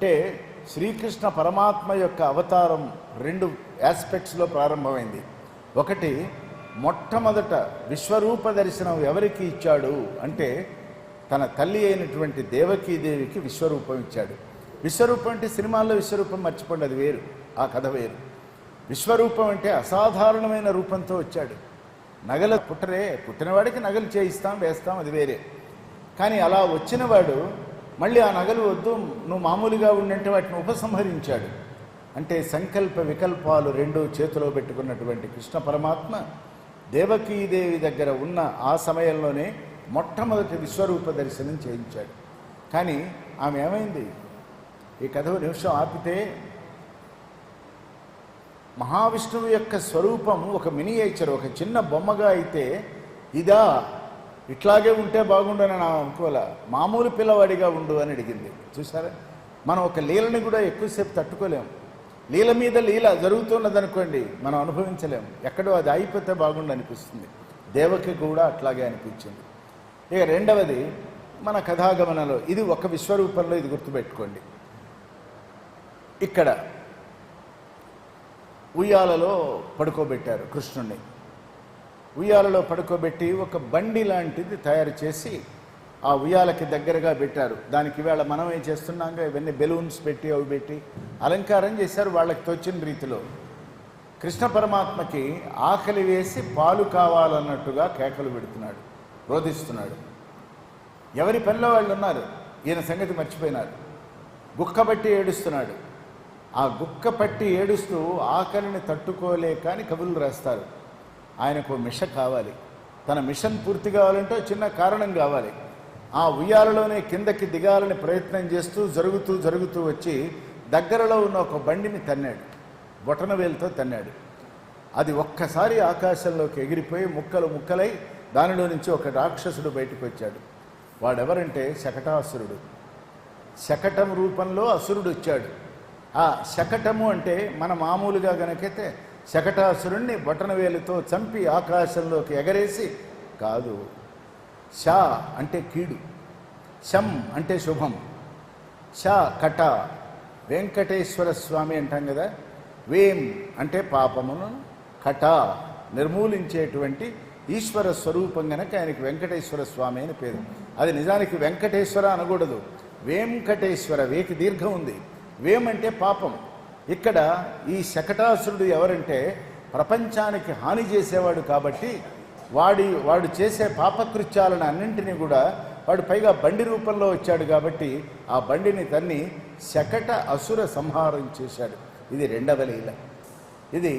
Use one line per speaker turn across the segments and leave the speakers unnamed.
అంటే శ్రీకృష్ణ పరమాత్మ యొక్క అవతారం రెండు ఆస్పెక్ట్స్లో ప్రారంభమైంది. ఒకటి మొట్టమొదట విశ్వరూప దర్శనం ఎవరికి ఇచ్చాడు అంటే తన తల్లి అయినటువంటి దేవకీదేవికి విశ్వరూపం ఇచ్చాడు. విశ్వరూపం అంటే సినిమాల్లో విశ్వరూపం మర్చిపోండి అది వేరు ఆ కథ వేరు. విశ్వరూపం అంటే అసాధారణమైన రూపంతో వచ్చాడు. నగల పుట్టరే పుట్టినవాడికి నగలు చేయిస్తాం వేస్తాం అది వేరే. కానీ అలా వచ్చినవాడు మళ్ళీ ఆ నగలు వద్దు నువ్వు మామూలుగా ఉండంటే వాటిని ఉపసంహరించాడు. అంటే సంకల్ప వికల్పాలు రెండు చేతిలో పెట్టుకున్నటువంటి కృష్ణ పరమాత్మ దేవకీదేవి దగ్గర ఉన్న ఆ సమయంలోనే మొట్టమొదటి విశ్వరూప దర్శనం చేయించాడు. కానీ ఆమె ఏమైంది? ఈ కథ నిమిషం ఆపితే మహావిష్ణువు యొక్క స్వరూపం ఒక మినియేచర్ ఒక చిన్న బొమ్మగా అయితే ఇదా ఇట్లాగే ఉంటే బాగుండని నా అనుకోలే. మామూలు పిల్లవాడిగా ఉండు అని అడిగింది. చూసారా మనం ఒక లీలని కూడా ఎక్కువసేపు తట్టుకోలేం. లీల మీద లీల జరుగుతున్నదనుకోండి మనం అనుభవించలేం. ఎక్కడో అది అయిపోతే బాగుండు అనిపిస్తుంది. దేవకి కూడా అట్లాగే అనిపించింది. ఇక రెండవది మన కథాగమనంలో ఇది ఒక విశ్వరూపంలో ఇది గుర్తుపెట్టుకోండి. ఇక్కడ ఉయ్యాలలో పడుకోబెట్టారు కృష్ణుణ్ణి. ఉయ్యాలలో పడుకోబెట్టి ఒక బండి లాంటిది తయారు చేసి ఆ ఉయ్యాలకి దగ్గరగా పెట్టారు. దానికి ఇవాళ మనం ఏం చేస్తున్నాగా ఇవన్నీ బెలూన్స్ పెట్టి అవి పెట్టి అలంకారం చేశారు వాళ్ళకి తోచిన రీతిలో. కృష్ణ పరమాత్మకి ఆకలి వేసి పాలు కావాలన్నట్టుగా కేకలు పెడుతున్నాడు రోధిస్తున్నాడు. ఎవరి పనిలో వాళ్ళు ఉన్నారు? ఈయన సంగతి మర్చిపోయినారు. గుక్కబట్టి ఏడుస్తున్నాడు. ఆ గుక్క పట్టి ఏడుస్తూ ఆకలిని తట్టుకోలేక అని కవులు రాస్తారు. ఆయనకు మిష కావాలి. తన మిషన్ పూర్తి కావాలంటే చిన్న కారణం కావాలి. ఆ ఉయ్యాలలోనే కిందకి దిగాలని ప్రయత్నం చేస్తూ జరుగుతూ జరుగుతూ వచ్చి దగ్గరలో ఉన్న ఒక బండిని తన్నాడు. బొటనవేలుతో తన్నాడు. అది ఒక్కసారి ఆకాశంలోకి ఎగిరిపోయి ముక్కలు ముక్కలై దానిలో నుంచి ఒక రాక్షసుడు బయటకు వచ్చాడు. వాడెవరంటే శకటాసురుడు. శకటం రూపంలో అసురుడు వచ్చాడు. ఆ శకటము అంటే మన మామూలుగా గనకైతే శకటాసురుణ్ణి బొటనవేలుతో చంపి ఆకాశంలోకి ఎగరేసి కాదు షా అంటే కీడు శం అంటే శుభం షా కట వెంకటేశ్వర స్వామి అంటాం కదా వేం అంటే పాపమును కట నిర్మూలించేటువంటి ఈశ్వర స్వరూపం గనక ఆయనకి వెంకటేశ్వర స్వామి అని పేరు. అది నిజానికి వెంకటేశ్వర అనకూడదు. వేంకటేశ్వర వేకి దీర్ఘం ఉంది. వేం అంటే పాపం. ఇక్కడ ఈ శకటాసురుడు ఎవరంటే ప్రపంచానికి హాని చేసేవాడు కాబట్టి వాడి వాడు చేసే పాపకృత్యాలను అన్నింటినీ కూడా వాడు పైగా బండి రూపంలో వచ్చాడు కాబట్టి ఆ బండిని తన్ని శకట అసుర సంహారం చేశాడు. ఇది రెండవ లీల. ఇది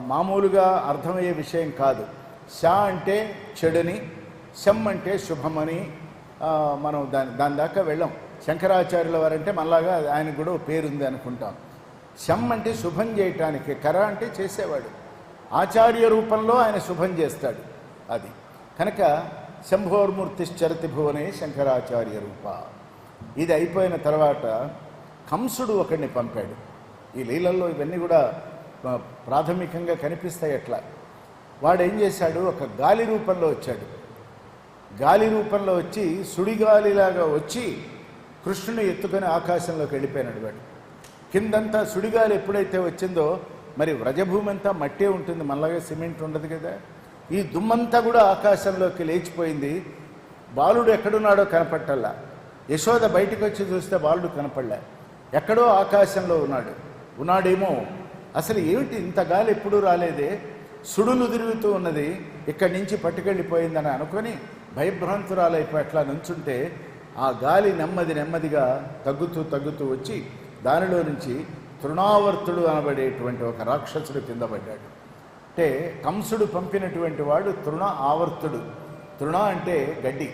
మామూలుగా అర్థమయ్యే విషయం కాదు. శ అంటే చెడుని శం అంటే శుభమని మనం దాని దాని దాకా వెళ్ళాం. శంకరాచార్యుల వారంటే మళ్ళాగా ఆయనకు కూడా పేరుంది అనుకుంటాం. శం అంటే శుభం చేయటానికి కర అంటే చేసేవాడు. ఆచార్య రూపంలో ఆయన శుభం చేస్తాడు. అది. కనుక శంభోర్మూర్తిశ్చరతి భువనే శంకరాచార్య రూప. ఇది అయిపోయిన తర్వాత కంసుడు ఒకడిని పంపాడు. ఈ లీలల్లో ఇవన్నీ కూడా ప్రాథమికంగా కనిపిస్తాయి అట్లా. వాడు ఏం చేశాడు? ఒక గాలి రూపంలో వచ్చాడు. గాలి రూపంలో వచ్చి సుడిగాలిలాగా వచ్చి కృష్ణుని ఎత్తుకొని ఆకాశంలోకి వెళ్ళిపోయినాడు వాడు. కిందంతా సుడిగాలి ఎప్పుడైతే వచ్చిందో మరి వ్రజభూమి అంతా మట్టే ఉంటుంది మళ్ళాగా సిమెంట్ ఉండదు కదా. ఈ దుమ్మంతా కూడా ఆకాశంలోకి లేచిపోయింది. బాలుడు ఎక్కడున్నాడో కనపట్టల్లా యశోద బయటకు వచ్చి చూస్తే బాలుడు కనపడలే. ఎక్కడో ఆకాశంలో ఉన్నాడు. ఉన్నాడేమో. అసలు ఏమిటి ఇంత గాలి ఎప్పుడూ రాలేదే? సుడులు తిరుగుతూ ఉన్నది. ఇక్కడి నుంచి పట్టుకెళ్ళిపోయిందని అనుకొని భయభ్రాంతురాలైపోయి అట్లా నుంచుంటే ఆ గాలి నెమ్మది నెమ్మదిగా తగ్గుతూ తగ్గుతూ వచ్చి దానిలో నుంచి తృణావర్తుడు అనబడేటువంటి ఒక రాక్షసుడు కింద పడ్డాడు. అంటే కంసుడు పంపినటువంటి వాడు తృణ ఆవర్తుడు. తృణ అంటే గడ్డి.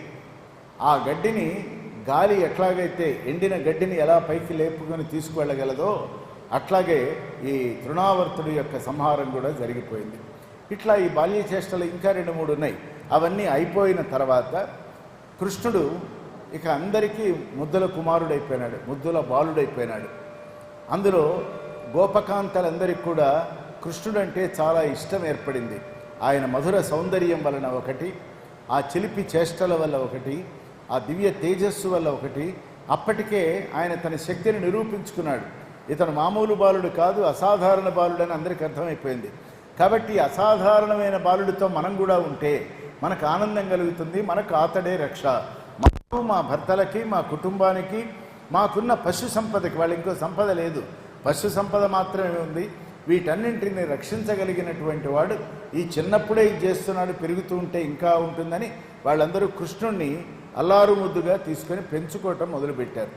ఆ గడ్డిని గాలి ఎట్లాగైతే ఎండిన గడ్డిని ఎలా పైకి లేపుకొని తీసుకువెళ్ళగలదో అట్లాగే ఈ తృణావర్తుడి యొక్క సంహారం కూడా జరిగిపోయింది. ఇట్లా ఈ బాల్య చేష్టలు ఇంకా రెండు మూడు ఉన్నాయి. అవన్నీ అయిపోయిన తర్వాత కృష్ణుడు ఇక అందరికీ ముద్దుల కుమారుడైపోయినాడు ముద్దుల బాలుడైపోయినాడు. అందులో గోపకాంతలందరికీ కూడా కృష్ణుడు అంటే చాలా ఇష్టం ఏర్పడింది. ఆయన మధుర సౌందర్యం వలన ఒకటి ఆ చిలిపి చేష్టల వల్ల ఒకటి ఆ దివ్య తేజస్సు వల్ల ఒకటి. అప్పటికే ఆయన తన శక్తిని నిరూపించుకున్నాడు. ఇతను మామూలు బాలుడు కాదు అసాధారణ బాలుడు అని అందరికీ అర్థమైపోయింది. కాబట్టి అసాధారణమైన బాలుడితో మనం కూడా ఉంటే మనకు ఆనందం కలుగుతుంది మనకు ఆతడే రక్ష. మా భర్తలకి మా కుటుంబానికి మాకున్న పశు సంపదకి వాళ్ళు ఇంకో సంపద లేదు. పశు సంపద మాత్రమే ఉంది. వీటన్నింటిని రక్షించగలిగినటువంటి వాడు ఈ చిన్నప్పుడే ఇది చేస్తున్నాడు పెరుగుతూ ఉంటే ఇంకా ఉంటుందని వాళ్ళందరూ కృష్ణుణ్ణి అల్లారు ముద్దుగా తీసుకొని పెంచుకోవటం మొదలుపెట్టారు.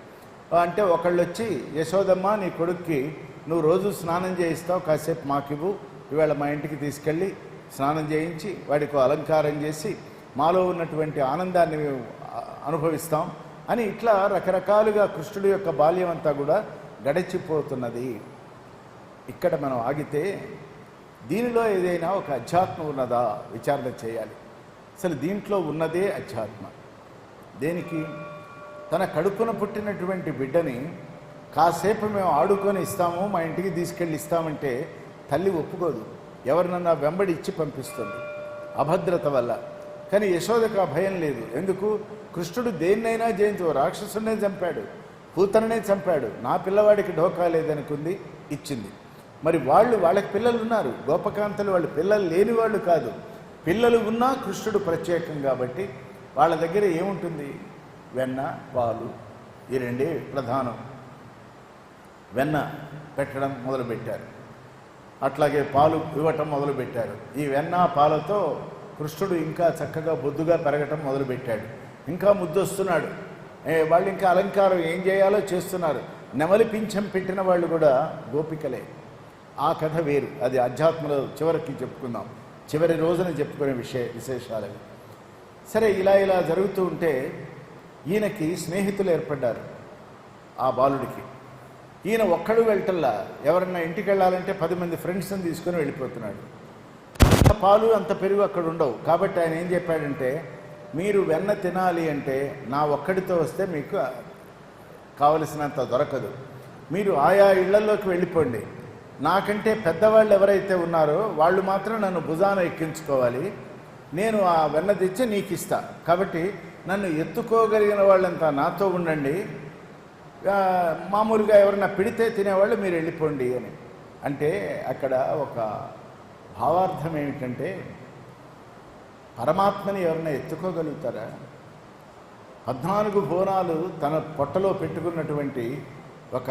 అంటే ఒకళ్ళు వచ్చి యశోదమ్మ నీ కొడుక్కి నువ్వు రోజు స్నానం చేయిస్తావు కాసేపు మాకివ్వు. ఇవాళ మా ఇంటికి తీసుకెళ్ళి స్నానం చేయించి వాడికి అలంకారం చేసి మాలో ఉన్నటువంటి ఆనందాన్ని అనుభవిస్తాం అని ఇట్లా రకరకాలుగా కృష్ణుడి యొక్క బాల్యం అంతా కూడా గడిచిపోతున్నది. ఇక్కడ మనం ఆగితే దీనిలో ఏదైనా ఒక అధ్యాత్మ ఉన్నదా విచారణ చేయాలి. అసలు దీంట్లో ఉన్నదే అధ్యాత్మ. దేనికి? తన కడుపున పుట్టినటువంటి బిడ్డని కాసేపు మేము ఆడుకొని ఇస్తాము మా ఇంటికి తీసుకెళ్ళి ఇస్తామంటే తల్లి ఒప్పుకోదు. ఎవరినన్నా వెంబడి ఇచ్చి పంపిస్తుంది. అభద్రత వల్ల. కానీ యశోదకు ఆ భయం లేదు. ఎందుకు? కృష్ణుడు దేన్నైనా జయించు రాక్షసునే చంపాడు పూతననే చంపాడు నా పిల్లవాడికి ఢోకా లేదనుకుంది ఇచ్చింది. మరి వాళ్ళు వాళ్ళకి పిల్లలు ఉన్నారు. గోపకాంతలు వాళ్ళు పిల్లలు లేని వాళ్ళు కాదు. పిల్లలు ఉన్నా కృష్ణుడు ప్రత్యేకం కాబట్టి వాళ్ళ దగ్గర ఏముంటుంది? వెన్న పాలు ఈ రెండే ప్రధానం. వెన్న పెట్టడం మొదలుపెట్టారు. అట్లాగే పాలు ఇవ్వటం మొదలుపెట్టారు. ఈ వెన్న పాలతో కృష్ణుడు ఇంకా చక్కగా బొద్దుగా పెరగటం మొదలుపెట్టాడు. ఇంకా ముద్దొస్తున్నాడు. వాళ్ళు ఇంకా అలంకారం ఏం చేయాలో చేస్తున్నారు. నెమలి పింఛం పెట్టిన వాళ్ళు కూడా గోపికలే. ఆ కథ వేరు. అది అధ్యాత్మలో చివరికి చెప్పుకుందాం. చివరి రోజున చెప్పుకునే విషయ విశేషాలవి సరే ఇలా ఇలా జరుగుతూ ఉంటే ఈయనకి స్నేహితులు ఏర్పడ్డారు. ఆ బాలుడికి. ఈయన ఒక్కడు వెళ్ళటల్లా ఎవరన్నా ఇంటికి వెళ్ళాలంటే పది మంది ఫ్రెండ్స్ని తీసుకొని వెళ్ళిపోతున్నాడు. పాలు అంత పెరుగు అక్కడ ఉండవు. కాబట్టి ఆయన ఏం చెప్పాడంటే మీరు వెన్న తినాలి అంటే నా ఒక్కడితో వస్తే మీకు కావలసినంత దొరకదు. మీరు ఆయా ఇళ్ళలోకి వెళ్ళిపోండి. నాకంటే పెద్దవాళ్ళు ఎవరైతే ఉన్నారో వాళ్ళు మాత్రం నన్ను భుజాన ఎక్కించుకోవాలి. నేను ఆ వెన్న తెచ్చి నీకు ఇస్తా కాబట్టి నన్ను ఎత్తుకోగలిగిన వాళ్ళంతా నాతో ఉండండి. మామూలుగా ఎవరైనా పిడితే తినేవాళ్ళు మీరు వెళ్ళిపోండి అని. అంటే అక్కడ ఒక భావార్థం ఏమిటంటే పరమాత్మని ఎవరైనా ఎత్తుకోగలుగుతారా? పద్నాలుగు బోనాలు తన పొట్టలో పెట్టుకున్నటువంటి ఒక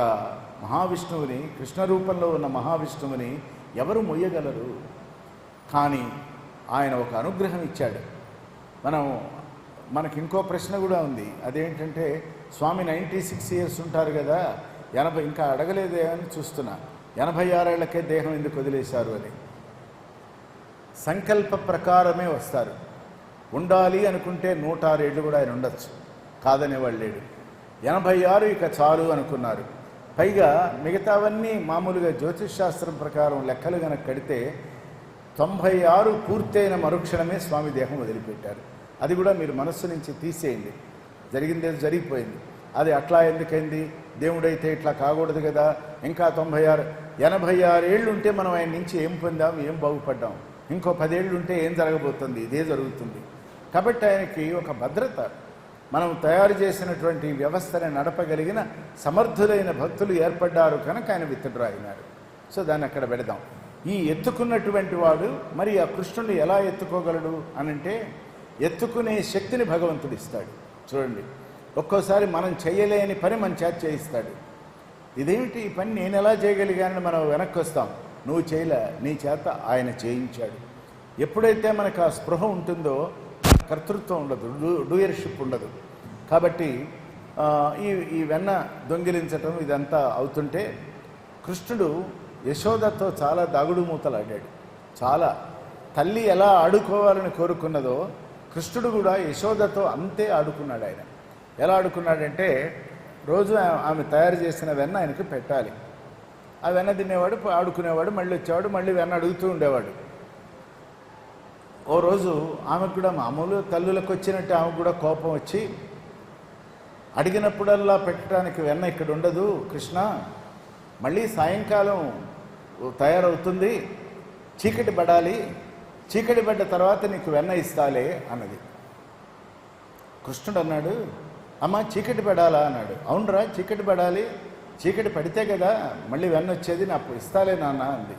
మహావిష్ణువుని కృష్ణ రూపంలో ఉన్న మహావిష్ణువుని ఎవరు మొయ్యగలరు? కానీ ఆయన ఒక అనుగ్రహం ఇచ్చాడు. మనం మనకి ఇంకో ప్రశ్న కూడా ఉంది. అదేంటంటే స్వామి నైంటీ సిక్స్ ఇయర్స్ ఉంటారు కదా ఎనభై ఇంకా అడగలేదే అని చూస్తున్నా. ఎనభై ఆరేళ్ళకే దేహం ఎందుకు వదిలేశారు అని. సంకల్ప ప్రకారమే వస్తారు. ఉండాలి అనుకుంటే నూట ఆరేళ్ళు కూడా ఆయన ఉండొచ్చు. కాదనేవాళ్ళు లేడు. ఎనభై ఆరు ఇక చాలు అనుకున్నారు. పైగా మిగతావన్నీ మామూలుగా జ్యోతిష్ శాస్త్రం ప్రకారం లెక్కలు గనక కడితే తొంభై ఆరు పూర్తయిన మరుక్షణమే స్వామి దేహం వదిలిపెట్టారు. అది కూడా మీరు మనస్సు నుంచి తీసేయండి. జరిగింది జరిగిపోయింది. అది అట్లా ఎందుకైంది? దేవుడైతే ఇట్లా కాకూడదు కదా. ఇంకా తొంభై ఆరు ఎనభై ఆరు ఏళ్ళు ఉంటే మనం ఆయన నుంచి ఏం పొందాం? ఏం బాగుపడ్డాం? ఇంకో పదేళ్ళు ఉంటే ఏం జరగబోతుంది? ఇదే జరుగుతుంది. కాబట్టి ఆయనకి ఒక భద్రత మనం తయారు చేసినటువంటి వ్యవస్థని నడపగలిగిన సమర్థులైన భక్తులు ఏర్పడ్డారు కనుక ఆయన విత్డ్రా అయినారు సో దాన్ని అక్కడ పెడదాం. ఈ ఎత్తుకున్నటువంటి వాడు మరి ఆ కృష్ణుని ఎలా ఎత్తుకోగలడు అనంటే ఎత్తుకునే శక్తిని భగవంతుడు ఇస్తాడు. చూడండి ఒక్కోసారి మనం చేయలేని పని మన చేత చేయిస్తాడు. ఇదేమిటి ఈ పని? నేను ఎలా చేయగలిగానని మనం వెనక్కి వస్తాం. నువ్వు చేయలే నీ చేత ఆయన చేయించాడు. ఎప్పుడైతే మనకు ఆ స్పృహ ఉంటుందో కర్తృత్వం ఉండదు డూయర్షిప్ ఉండదు. కాబట్టి ఈ ఈ వెన్న దొంగిలించటం ఇదంతా అవుతుంటే కృష్ణుడు యశోదతో చాలా దాగుడు మూతలు ఆడాడు. చాలా. తల్లి ఎలా ఆడుకోవాలని కోరుకున్నదో కృష్ణుడు కూడా యశోదతో అంతే ఆడుకున్నాడు ఆయన ఎలా ఆడుకున్నాడంటే రోజు ఆమె తయారు చేసిన వెన్న ఆయనకి పెట్టాలి. ఆ వెన్న తినేవాడు ఆడుకునేవాడు మళ్ళీ వచ్చేవాడు మళ్ళీ వెన్న అడుగుతూ ఉండేవాడు. ఓ రోజు ఆమెకు కూడా మామూలు తల్లులకు వచ్చినట్టు ఆమెకు కూడా కోపం వచ్చి అడిగినప్పుడల్లా పెట్టడానికి వెన్న ఇక్కడ ఉండదు కృష్ణ మళ్ళీ సాయంకాలం తయారవుతుంది చీకటి పడాలి చీకటి పడ్డ తర్వాత నీకు వెన్న ఇస్తాలే అన్నది. కృష్ణుడు అన్నాడు అమ్మ చీకటి పడాలా? అన్నాడు. అవునరా చీకటి పడాలి చీకటి పడితే కదా మళ్ళీ వెన్న వచ్చేది నాకు ఇస్తాలే నాన్న అంది.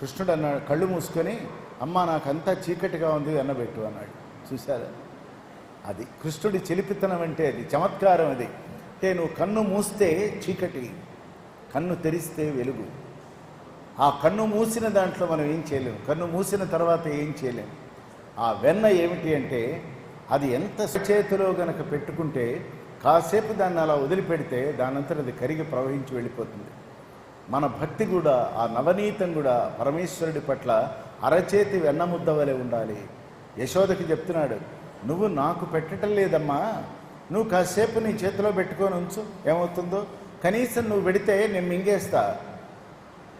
కృష్ణుడు అన్నాడు కళ్ళు మూసుకొని అమ్మ నాకంతా చీకటిగా ఉంది వెన్నబెట్టు అన్నాడు. చూశారా? అది కృష్ణుడి చెలిపితనం అంటే అది చమత్కారం అది. అంటే నువ్వు కన్ను మూస్తే చీకటి కన్ను తెరిస్తే వెలుగు. ఆ కన్ను మూసిన దాంట్లో మనం ఏం చేయలేము కన్ను మూసిన తర్వాత ఏం చేయలేము ఆ వెన్న ఏమిటి అంటే అది ఎంత సుచేతిలో గనక పెట్టుకుంటే కాసేపు దాన్ని అలా వదిలిపెడితే దానంతట అది కరిగి ప్రవహించి వెళ్ళిపోతుంది. మన భక్తి కూడా ఆ నవనీతం కూడా పరమేశ్వరుడి పట్ల అరచేతి వెన్నముద్ద వలె ఉండాలి. యశోదకి చెప్తున్నాడు నువ్వు నాకు పెట్టడం లేదమ్మా. నువ్వు కాసేపు నీ చేతిలో పెట్టుకొని ఉంచు. ఏమవుతుందో? కనీసం నువ్వు పెడితే నేను మింగేస్తా.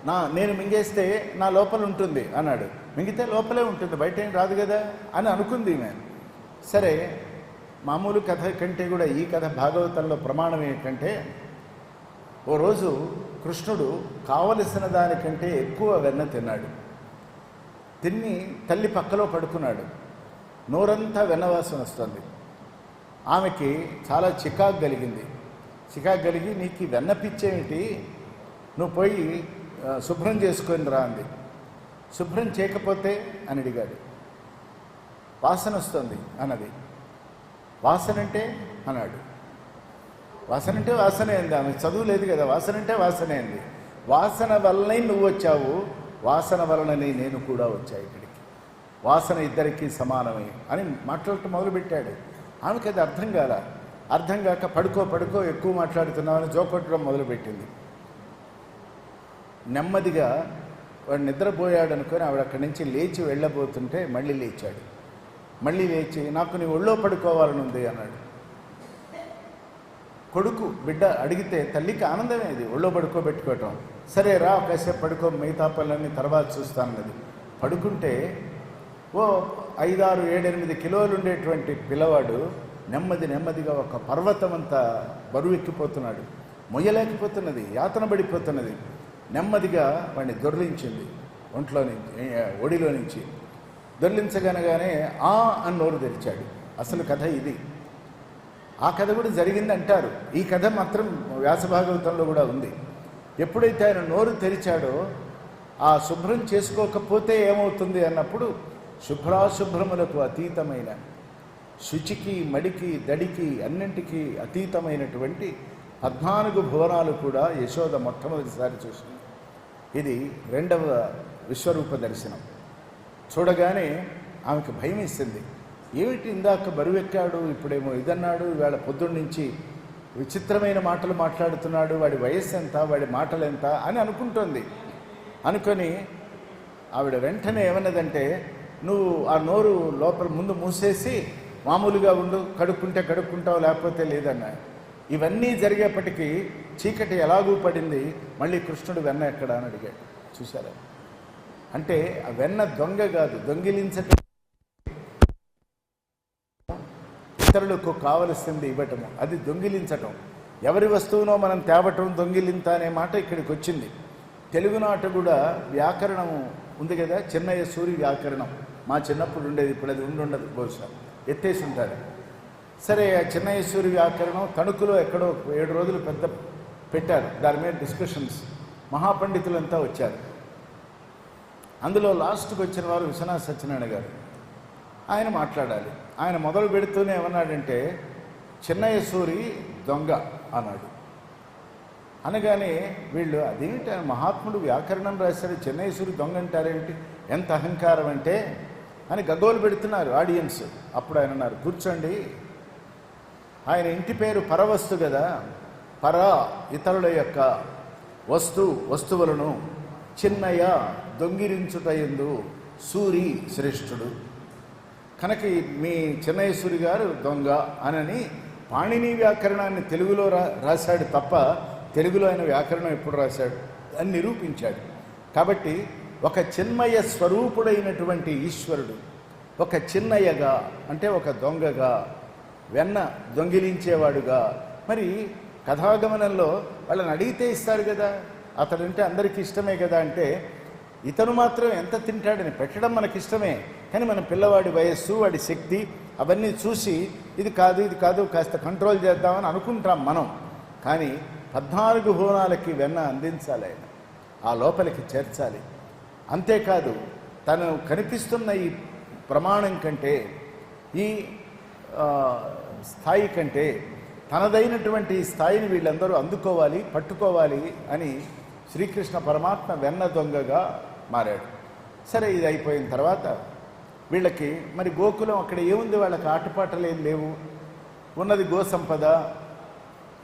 నా నేను మింగేస్తే నా లోపల ఉంటుంది అన్నాడు. మింగితే లోపలే ఉంటుంది బయట ఏం రాదు కదా అని అనుకుంది ఈమె. సరే మామూలు కథ కంటే కూడా ఈ కథ భాగవతంలో ప్రమాణం ఏంటంటే ఓ రోజు కృష్ణుడు కావలసిన దానికంటే ఎక్కువ వెన్న తిన్నాడు. తిని తల్లి పక్కలో పడుకున్నాడు. నోరంతా వెన్నవాసన వస్తుంది. ఆమెకి చాలా చికాకు కలిగింది. చికాకు కలిగి నీకు ఈ వెన్న పిచ్చేమిటి? నువ్వు పోయి శుభ్రం చేసుకొని రా అంది. శుభ్రం చేయకపోతే అని అడిగాడు. వాసన వస్తుంది అన్నది. వాసన అంటే అన్నాడు. వాసన అంటే వాసన అంది ఆమె. చదువు లేదు కదా వాసన అంటే వాసన అంది. వాసన వల్లనే నువ్వు వచ్చావు వాసన వలననే నేను కూడా వచ్చా ఇక్కడికి. వాసన ఇద్దరికీ సమానమే అని మాట్లాడటం మొదలుపెట్టాడు. ఆమెకి అది అర్థం కాల. అర్థం కాక పడుకో పడుకో ఎక్కువ మాట్లాడుతున్నామని జోకొట్టడం మొదలుపెట్టింది. నెమ్మదిగా వాడు నిద్రపోయాడు అనుకొని ఆవిడ అక్కడి నుంచి లేచి వెళ్ళబోతుంటే మళ్ళీ లేచాడు. మళ్ళీ లేచి నాకు నీ ఒళ్ళో పడుకోవాలని ఉంది అన్నాడు. కొడుకు బిడ్డ అడిగితే తల్లికి ఆనందమే ఇది ఒళ్ళో పడుకోబెట్టుకోవటం. సరే రా కాసేపు పడుకో మిగతా పనులన్నీ తర్వాత చూస్తానన్నది. పడుకుంటే ఓ ఐదారు ఏడెనిమిది కిలోలు ఉండేటువంటి పిల్లవాడు నెమ్మది నెమ్మదిగా ఒక పర్వతం అంతా బరువు ఎక్కిపోతున్నాడు మొయ్యలేకపోతున్నది యాతన పడిపోతున్నది. నెమ్మదిగా వాడిని దొర్లించింది ఒంట్లో నుంచి ఒడిలో నుంచి. దొర్లించగనగానే ఆ అని నోరు తెరిచాడు. అసలు కథ ఇది. ఆ కథ కూడా జరిగింది అంటారు. ఈ కథ మాత్రం వ్యాసభాగవతంలో కూడా ఉంది. ఎప్పుడైతే ఆయన నోరు తెరిచాడో ఆ శుభ్రం చేసుకోకపోతే ఏమవుతుంది అన్నప్పుడు శుభ్రాశుభ్రములకు అతీతమైన శుచికి మడికి దడికి అన్నింటికి అతీతమైనటువంటి పద్నాలుగు భువనాలు కూడా యశోద మొట్టమొదటిసారి చూసింది. ఇది రెండవ విశ్వరూప దర్శనం. చూడగానే ఆమెకు భయం వేసింది ఏమిటి ఇందాక బరువెక్కాడు ఇప్పుడేమో ఇదన్నాడు ఇవాళ పొద్దున్నుంచి విచిత్రమైన మాటలు మాట్లాడుతున్నాడు వాడి వయస్సు ఎంత వాడి మాటలు ఎంత అని అనుకుంటోంది. అనుకొని ఆవిడ వెంటనే ఏమన్నదంటే నువ్వు ఆ నోరు లోపల ముందు మూసేసి మామూలుగా ఉండు కడుక్కుంటే కడుక్కుంటావు లేకపోతే లేదన్నా. ఇవన్నీ జరిగేప్పటికీ చీకటి ఎలాగూ పడింది మళ్ళీ కృష్ణుడు వెన్న ఎక్కడ అని అడిగాడు. చూసారా అంటే వెన్న దొంగ కాదు దొంగిలించటం. ఇతరులకు కావలసింది ఇవ్వటము అది దొంగిలించటం. ఎవరి వస్తువునో మనం తేవటం దొంగిలింత అనే మాట ఇక్కడికి వచ్చింది. తెలుగునాట కూడా వ్యాకరణం ఉంది కదా చిన్నయ్య సూరి వ్యాకరణం. మా చిన్నప్పుడు ఉండేది ఇప్పుడు అది ఉండి ఉండదు బహుశా. ఎత్తేసి ఉంటారు. సరే ఆ చిన్నయ్య సూరి వ్యాకరణం తణుకులో ఎక్కడో ఏడు రోజులు పెద్ద పెట్టారు. దాని మీద డిస్కషన్స్ మహాపండితులంతా వచ్చారు. అందులో లాస్ట్కి వచ్చిన వారు విశ్వనాథ్ సత్యనారాయణ గారు. ఆయన మాట్లాడాలి. ఆయన మొదలు పెడుతూనే ఏమన్నాడంటే చిన్నయ్య సూరి దొంగ అన్నాడు. అనగానే వీళ్ళు అదేమిటి ఆయన మహాత్ముడు వ్యాకరణం రాశారు చిన్నయ్య సూరి దొంగ అంటారేమిటి ఎంత అహంకారం అంటే అని గగ్గోలు పెడుతున్నారు ఆడియన్స్. అప్పుడు ఆయన అన్నారు కూర్చోండి. ఆయన ఇంటి పేరు పరవస్తు కదా పర ఇతరుల యొక్క వస్తు వస్తువులను చిన్నయ్య దొంగిరించుటయందు సూరి శ్రేష్ఠుడు. కనుక మీ చిన్నయేశ్వరి గారు దొంగ అనని పాణిని వ్యాకరణాన్ని తెలుగులో రా రాశాడు తప్ప తెలుగులో ఆయన వ్యాకరణం ఎప్పుడు రాశాడు అని నిరూపించాడు. కాబట్టి ఒక చిన్మయ స్వరూపుడైనటువంటి ఈశ్వరుడు ఒక చిన్నయ్యగా అంటే ఒక దొంగగా వెన్న దొంగిలించేవాడుగా మరి కథాగమనంలో వాళ్ళని అడిగితే ఇస్తారు కదా అతడంటే అందరికీ ఇష్టమే కదా అంటే ఇతను మాత్రం ఎంత తింటాడని పెట్టడం మనకి ఇష్టమే కానీ మన పిల్లవాడి వయస్సు వాడి శక్తి అవన్నీ చూసి ఇది కాదు ఇది కాదు కాస్త కంట్రోల్ చేద్దామని అనుకుంటాం మనం. కానీ పద్నాలుగు హోనాలకి వెన్న అందించాలి ఆయన. ఆ లోపలికి చేర్చాలి. అంతేకాదు తను కనిపిస్తున్న ఈ ప్రమాణం కంటే ఈ స్థాయి కంటే తనదైనటువంటి ఈ స్థాయిని వీళ్ళందరూ అందుకోవాలి పట్టుకోవాలి అని శ్రీకృష్ణ పరమాత్మ వెన్న దొంగగా మారాడు. సరే ఇది అయిపోయిన తర్వాత వీళ్ళకి మరి గోకులం అక్కడ ఏముంది? వాళ్ళకి ఆటపాటలు ఏం లేవు? ఉన్నది గో సంపద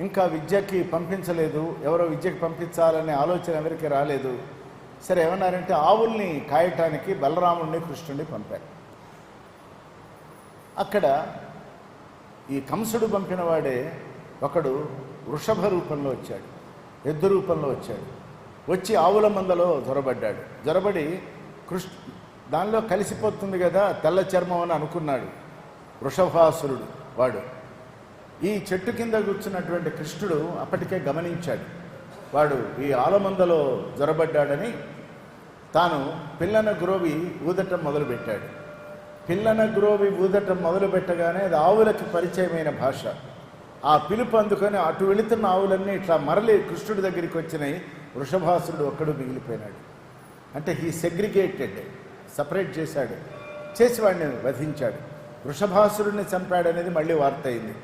ఇంకా విద్యకి పంపించలేదు. ఎవరో విద్యకి పంపించాలనే ఆలోచన ఎవరికి రాలేదు. సరే ఏమన్నారంటే ఆవుల్ని కాయటానికి బలరాముడిని కృష్ణుడిని పంపారు. అక్కడ ఈ కంసుడు పంపిన వాడే ఒకడు వృషభ రూపంలో వచ్చాడు. ఎద్దు రూపంలో వచ్చాడు. వచ్చి ఆవుల మందలో జొరబడ్డాడు. జొరబడి కృష్ణ దానిలో కలిసిపోతుంది కదా తెల్ల చర్మం అని అనుకున్నాడు వృషభాసురుడు వాడు. ఈ చెట్టు కింద కూర్చున్నటువంటి కృష్ణుడు అప్పటికే గమనించాడు. వాడు ఈ ఆలమందలో జొరబడ్డాడని తాను పిల్లన గ్రోవి ఊదటం మొదలుపెట్టాడు. పిల్లన గ్రోవి ఊదటం మొదలు పెట్టగానే అది ఆవులకి పరిచయమైన భాష. ఆ పిలుపు అందుకొని అటు వెళుతున్న ఆవులన్నీ ఇట్లా మరలి కృష్ణుడి దగ్గరికి వచ్చినాయి. వృషభాసురుడు ఒక్కడు మిగిలిపోయినాడు. అంటే హీ సెగ్రిగేటెడ్ సపరేట్ చేశాడు. చేసి వాడిని వధించాడు. వృషభాసురుడిని చంపాడనేది మళ్ళీ వార్త అయింది.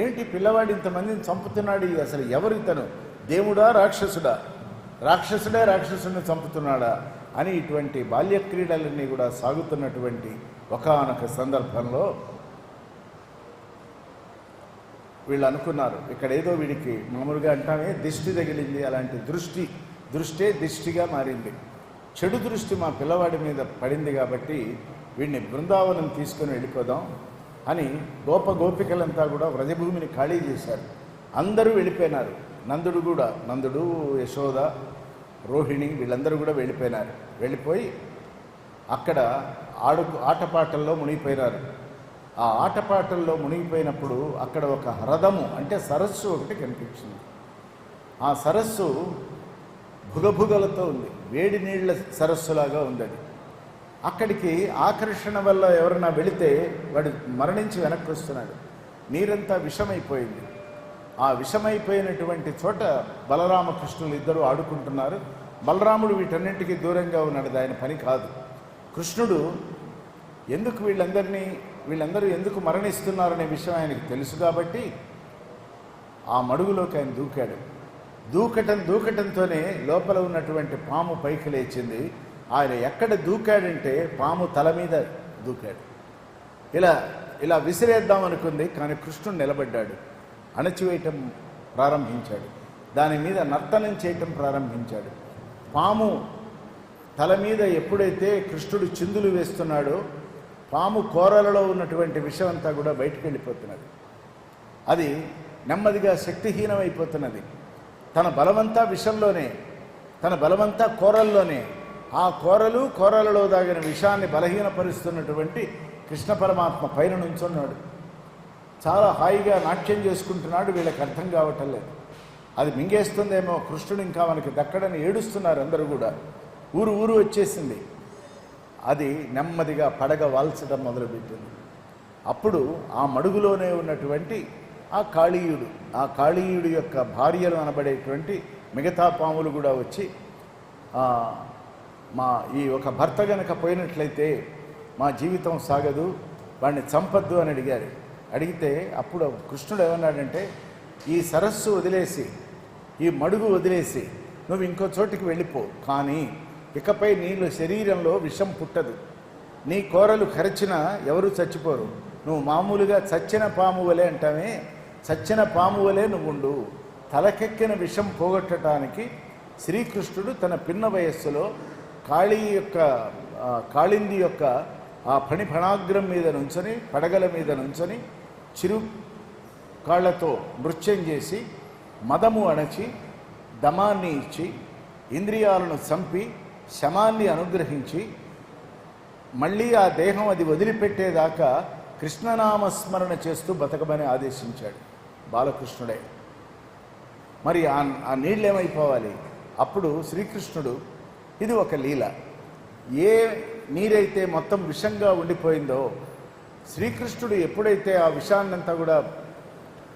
ఏంటి పిల్లవాడు ఇంతమందిని చంపుతున్నాడు? అసలు ఎవరు ఇతను? దేవుడా రాక్షసుడా? రాక్షసుడే రాక్షసుడిని చంపుతున్నాడా? అని ఇటువంటి బాల్య క్రీడలన్నీ కూడా సాగుతున్నటువంటి ఒకానొక సందర్భంలో వీళ్ళు అనుకున్నారు. ఇక్కడ ఏదో వీడికి మామూలుగా అంటామే దిష్టి తగిలింది అలాంటి దృష్టి దృష్టే దిష్టిగా మారింది. చెడు దృష్టి మా పిల్లవాడి మీద పడింది కాబట్టి వీడిని బృందావనం తీసుకొని వెళ్ళిపోదాం అని గోప గోపికలంతా కూడా వ్రజభూమిని ఖాళీ చేశారు. అందరూ వెళ్ళిపోయినారు. నందుడు కూడా నందుడు యశోద రోహిణి వీళ్ళందరూ కూడా వెళ్ళిపోయినారు. వెళ్ళిపోయి అక్కడ ఆడు ఆటపాటల్లో మునిగిపోయినారు. ఆ ఆటపాటల్లో మునిగిపోయినప్పుడు అక్కడ ఒక హ్రదము అంటే సరస్సు ఒకటి కనిపించింది. ఆ సరస్సు భుగభుగలతో ఉంది. వేడి నీళ్ళ సరస్సులాగా ఉంది అది. అక్కడికి ఆకర్షణ వల్ల ఎవరైనా వెళితే వాడు మరణించి వెనక్కి వస్తున్నాడు. నీరంతా విషమైపోయింది. ఆ విషమైపోయినటువంటి చోట బలరామకృష్ణులు ఇద్దరు ఆడుకుంటున్నారు. బలరాముడు వీటన్నింటికి దూరంగా ఉన్నాడు. ఆయన పని కాదు. కృష్ణుడు ఎందుకు వీళ్ళందరినీ వీళ్ళందరూ ఎందుకు మరణిస్తున్నారనే విషయం ఆయనకు తెలుసు కాబట్టి ఆ మడుగులోకి ఆయన దూకాడు. దూకటం దూకటంతోనే లోపల ఉన్నటువంటి పాము పైకి లేచింది. ఆయన ఎక్కడ దూకాడంటే పాము తల మీద దూకాడు. ఇలా ఇలా విసిరేద్దాం అనుకుంది కానీ కృష్ణుడు నిలబడ్డాడు. అణచివేయటం ప్రారంభించాడు. దాని మీద నర్తనం చేయటం ప్రారంభించాడు. పాము తల మీద ఎప్పుడైతే కృష్ణుడు చిందులు వేస్తున్నాడో పాము కోరలలో ఉన్నటువంటి విషం అంతా కూడా బయటికి వెళ్ళిపోతున్నది అది నెమ్మదిగా శక్తిహీనమైపోతున్నది. తన బలమంతా విషంలోనే తన బలమంతా కోరల్లోనే ఆ కోరలు కోరలలో దాగిన విషాన్ని బలహీనపరుస్తున్నటువంటి కృష్ణ పరమాత్మ పైన నుంచున్నాడు. చాలా హాయిగా నాట్యం చేసుకుంటున్నాడు వీళ్ళకి అర్థం కావటం లేదు. అది మింగేస్తుందేమో కృష్ణుడు ఇంకా మనకి దక్కడని ఏడుస్తున్నారు అందరూ కూడా. ఊరు ఊరు వచ్చేసింది. అది నెమ్మదిగా పడగ వాల్చడం మొదలుపెట్టింది. అప్పుడు ఆ మడుగులోనే ఉన్నటువంటి ఆ కాళీయుడు ఆ కాళీయుడు యొక్క భార్యలు అనబడేటువంటి మిగతా పాములు కూడా వచ్చి మా ఈ ఒక భర్త గనక పోయినట్లయితే మా జీవితం సాగదు వాడిని చంపద్దు అని అడిగారు. అడిగితే అప్పుడు కృష్ణుడు ఏమన్నాడంటే ఈ సరస్సు వదిలేసి ఈ మడుగు వదిలేసి నువ్వు ఇంకో చోటికి వెళ్ళిపో కానీ ఇకపై నీళ్ళు శరీరంలో విషం పుట్టదు. నీ కోరలు కరిచినా ఎవరు చచ్చిపోరు. నువ్వు మామూలుగా చచ్చిన పాము వలె అంటామే చచ్చిన పాము వలె నువ్వు తలకెక్కిన విషం పోగొట్టడానికి శ్రీకృష్ణుడు తన పిన్న వయస్సులో కాళీ యొక్క కాళింది యొక్క ఆ ఫణిఫణాగ్రం మీద నుంచొని పడగల మీద నుంచొని చిరు కాళ్ళతో నృత్యం చేసి మదము అణచి దమాన్ని ఇచ్చి ఇంద్రియాలను చంపి శమాన్ని అనుగ్రహించి మళ్ళీ ఆ దేహం అది వదిలిపెట్టేదాకా కృష్ణనామస్మరణ చేస్తూ బతకమని ఆదేశించాడు బాలకృష్ణుడే. మరి ఆ ఆ నీళ్ళు ఏమైపోవాలి అప్పుడు శ్రీకృష్ణుడు ఇది ఒక లీల ఏ నీరైతే మొత్తం విషంగా ఉండిపోయిందో శ్రీకృష్ణుడు ఎప్పుడైతే ఆ విషాన్నంతా కూడా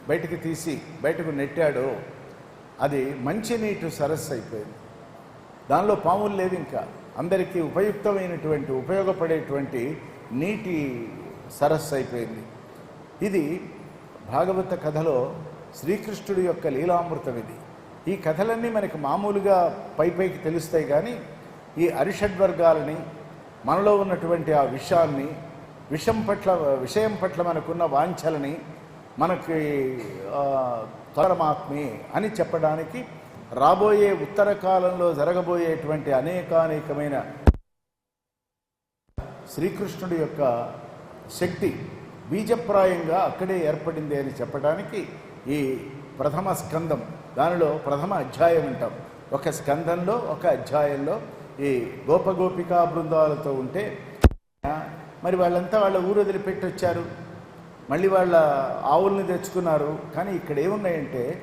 బయటకు తీసి బయటకు నెట్టాడో అది మంచినీటి సరస్సు అయిపోయింది. దానిలో పాములు లేదు ఇంకా. అందరికీ ఉపయుక్తమైనటువంటి ఉపయోగపడేటువంటి నీటి సరస్సు అయిపోయింది. ఇది భాగవత కథలో శ్రీకృష్ణుడి యొక్క లీలామృతం ఇది. ఈ కథలన్నీ మనకి మామూలుగా పై పైకి తెలుస్తాయి కానీ ఈ అరిషడ్వర్గాలని మనలో ఉన్నటువంటి ఆ విషయాన్ని విషం పట్ల విషయం పట్ల మనకున్న వాంఛలని మనకి ఆ, అని చెప్పడానికి రాబోయే ఉత్తర కాలంలో జరగబోయేటువంటి అనేకానేకమైన శ్రీకృష్ణుడి యొక్క శక్తి బీజప్రాయంగా అక్కడే ఏర్పడింది అని చెప్పడానికి ఈ ప్రథమ స్కందం దానిలో ప్రథమ అధ్యాయం ఉంటాం ఒక స్కందంలో ఒక అధ్యాయంలో ఈ గోపగోపికా బృందాలతో ఉంటే మరి వాళ్ళంతా వాళ్ళ ఊరు వదిలిపెట్టి వచ్చారు మళ్ళీ వాళ్ళ ఆవుల్ని తెచ్చుకున్నారు. కానీ ఇక్కడ ఏమున్నాయంటే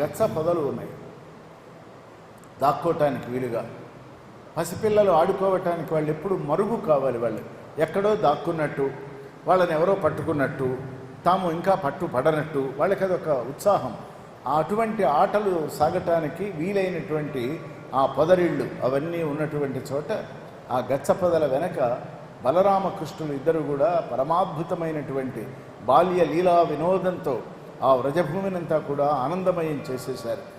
గచ్చ పొదలు ఉన్నాయి. దాక్కోటానికి వీలుగా. పసిపిల్లలు ఆడుకోవటానికి వాళ్ళు ఎప్పుడు మరుగు కావాలి వాళ్ళు. ఎక్కడో దాక్కున్నట్టు వాళ్ళని ఎవరో పట్టుకున్నట్టు తాము ఇంకా పట్టు పడనట్టు వాళ్ళకి అదొక ఉత్సాహం. ఆ అటువంటి ఆటలు సాగటానికి వీలైనటువంటి ఆ పొదరిళ్ళు అవన్నీ ఉన్నటువంటి చోట ఆ గచ్చ పొదల వెనక బలరామకృష్ణులు ఇద్దరు కూడా పరమాద్భుతమైనటువంటి బాల్య లీలా వినోదంతో ఆ వ్రజభూమినంతా కూడా ఆనందమయం చేసేశారు.